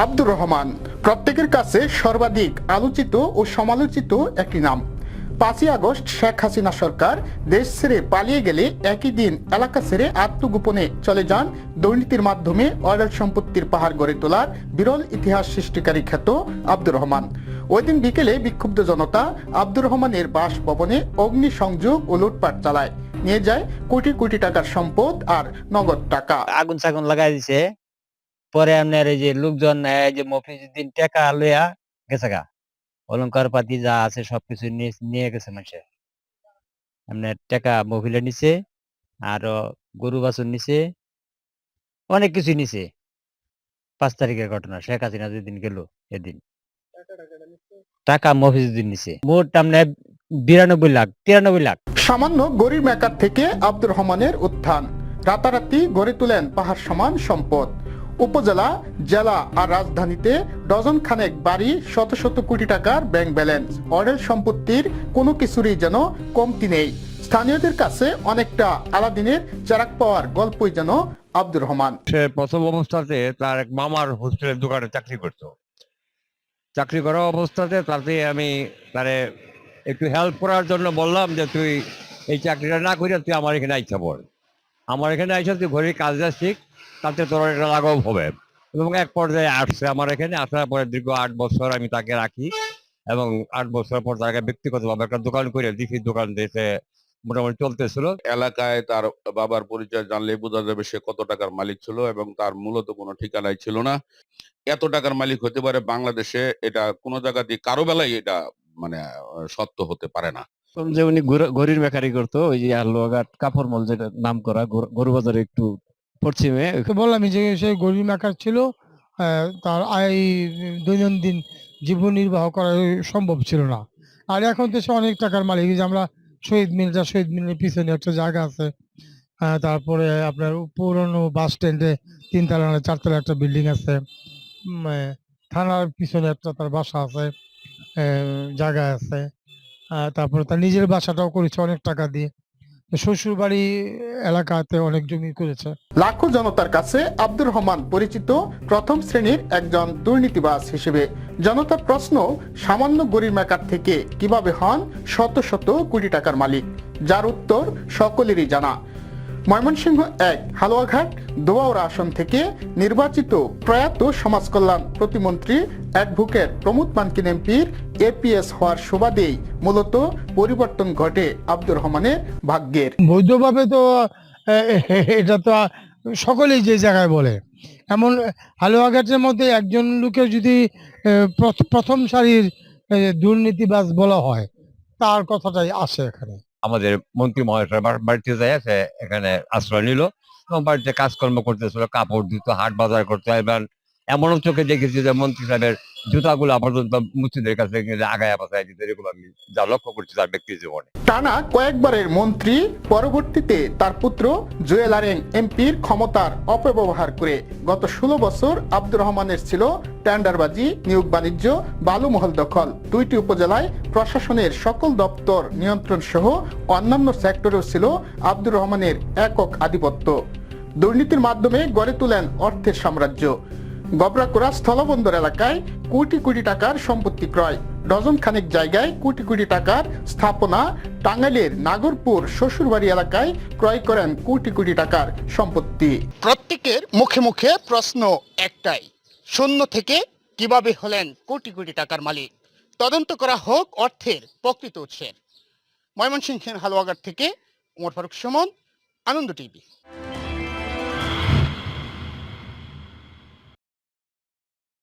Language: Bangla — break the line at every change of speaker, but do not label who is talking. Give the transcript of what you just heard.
আব্দুর রহমান, প্রত্যেকের কাছে সর্বাধিক আলোচিত ও সমালোচিত একটি নাম। পাঁচই আগস্ট শেখ হাসিনা সরকার দেশ ছেড়ে পালিয়ে গেলে একই দিন এলাকা ছেড়ে আত্মগোপনে চলে যান। দুর্নীতির মাধ্যমে অয়েল সম্পত্তির পাহাড় গড়ে তোলার বিরল ইতিহাস সৃষ্টিকারী খ্যাত আব্দুর রহমান। ওই দিন বিকেলে বিক্ষুব্ধ জনতা আব্দুর রহমানের বাসভবনে অগ্নি সংযোগ ও লুটপাট চালায়। নিয়ে যায় কোটি কোটি টাকার সম্পদ আর নগদ টাকা।
আগুন সাগুন লাগাই দিছে। পরে আপনার এই যে লোকজন, এই যে মফিজুদ্দিন টাকা লইয়া গেছে গা। অলংকার পাতি যা আছে সবকিছু নিয়ে গেছে মানুষে। আপনার টাকা মহিলা নিছে, আরও গরু বাছুর নিছে, অনেক কিছু নিছে। পাঁচ তারিখের ঘটনা, শেখ হাসিনা যেদিন গেল এদিন। টাকা মফিজুদ্দিন নিছে। মোট আপনার বিরানব্বই লাখ, তিরানব্বই লাখ।
সামান্য গরিব মেকার থেকে আব্দুর রহমানের উত্থান। রাতারাতি গড়ে তুলেন পাহাড় সমান সম্পদ। উপজেলা, জেলা আর রাজধানীতে ডজন খানেক বাড়ি শত শত কোটি টাকার ব্যাংক ব্যালেন্স। অডেল সম্পত্তির কোনো কিছুরই যেন কমতি নেই। স্থানীয়দের কাছে অনেকটা আলাদিনের চারাক পাওয়ার গল্পই যেন আব্দুর রহমান।
সে প্রথম অবস্থাতে তার এক মামার হোস্টেলের দোকানে চাকরি করতো। চাকরি করা অবস্থাতে তাতে আমি তারে একটু হেল্প করার জন্য বললাম যে, তুই এই চাকরিটা না করিয়া তুই আমার এখানে আইসা পড়। আমার এখানে আইসা তুই ঘরের কাজটা শিখ, তাতে তোর একটা লাঘব হবে। এবং এক পর্যায়ে আসছে আমার এখানে, আসার পরে দীর্ঘ আট বছর আমি তাকে রাখি। এবং আট বছর পর তাকে ব্যক্তিগতভাবে একটা দোকান করে দিঘির দোকান দিয়েছে মোটামুটি চলতেছিল।
এলাকায় তার বাবার পরিচয় জানলে বোঝা যাবে সে কত টাকার মালিক ছিল এবং তার মূলত কোনো ঠিকানাই ছিল না। এত টাকার মালিক হতে পারে বাংলাদেশে, এটা কোনো জায়গাতে কারও বেলায় এটা মানে সত্য হতে পারে না।
যে উনি গরু- গরির মেকারি করতো, ওই যে আলোয়াঘাট কাপড় মল যেটা নাম করা, গরু- বাজারে একটু পশ্চিমে।
বললাম যে সে গরিব মেকার ছিল তার আয় দৈনন্দিন জীবন নির্বাহ করা সম্ভব ছিল না। আর এখন তো সে অনেক টাকার মালিক যে আমরা শহীদ মিলটা শহীদ মিলের পিছনে একটা জায়গা আছে তারপরে আপনার পুরনো বাস স্ট্যান্ডে তিনতলা চারতলা একটা বিল্ডিং আছে থানার পিছনে একটা তার বাসা আছে জায়গা আছে। তারপরে তার নিজের বাসাটাও করেছে অনেক টাকা দিয়ে। শ্বশুর বাড়ি এলাকাতে অনেক জমি করেছে।
লাখো জনতার কাছে আব্দুর রহমান পরিচিত প্রথম শ্রেণির একজন দুর্নীতিবাজ হিসেবে। জনতার প্রশ্ন, সামান্য গরিব মেকার থেকে কীভাবে হন? শত শত কোটি টাকার মালিক। যার উত্তর সকলেরই জানা। ময়মনসিংহ এক হালুয়াঘাট দোয়াউড়া আসন থেকে নির্বাচিত প্রয়াত সমাজকল্যাণ প্রতিমন্ত্রী অ্যাডভোকেট প্রমোদ মানকিন এমপির এপিএস হওয়ার সুবাদেই মূলত পরিবর্তন ঘটে আব্দুর রহমানের ভাগ্যের।
বৈধভাবে তো এটা তো সকলেই যে জায়গায় বলে। এমন হালুয়াঘাটের মধ্যে একজন লোকের যদি প্রথম সারির দুর্নীতিবাজ বলা হয়, তার কথাটাই আসে এখানে।
আমাদের মন্ত্রী মহাশয় বাড়িতে যাই সে এখানে আশ্রয় নিল। এবং বাড়িতে কাজকর্ম করতেছিল, কাপড় দিত হাট বাজার করতো। এবার এমনও চোখে দেখেছি যে মন্ত্রী সাহেবের জুতাগুলো মুসিদের কাছে আগায় দিতে, এরকম আমি যা লক্ষ্য করছি তার জীবনে।
টানা কয়েকবারের মন্ত্রী, পরবর্তীতে তার পুত্র জুয়েল আরেং এমপির ক্ষমতার অপব্যবহার করে গত ষোলো বছর আব্দুর রহমানের ছিল নিয়োগ বাণিজ্য বালুমহল দখল। দুইটি উপজেলায় প্রশাসনের সকল দপ্তর নিয়ন্ত্রণ সহ অন্যান্য সেক্টরেও ছিল আব্দুর রহমানের একক আধিপত্য। দুর্নীতির মাধ্যমে গড়ে তোলেন অর্থের সাম্রাজ্য। গবরাকুড়া স্থলবন্দর এলাকায় কোটি কোটি টাকার সম্পত্তি ক্রয়। ডজন খানেক জায়গায় কোটি কোটি টাকার স্থাপনা টাঙ্গাইলের নাগরপুর শ্বশুরবাড়ি এলাকায় ক্রয় করেন কোটি কোটি টাকার সম্পত্তি। প্রত্যেকের মুখে মুখে প্রশ্ন একটাই, শূন্য থেকে কীভাবে হলেন কোটি কোটি টাকার মালিক? তদন্ত করা হোক অর্থের প্রকৃত উৎসের। ময়মনসিংহের হালুয়াঘাট থেকে উমর ফারুক সুমন, আনন্দ টিভি।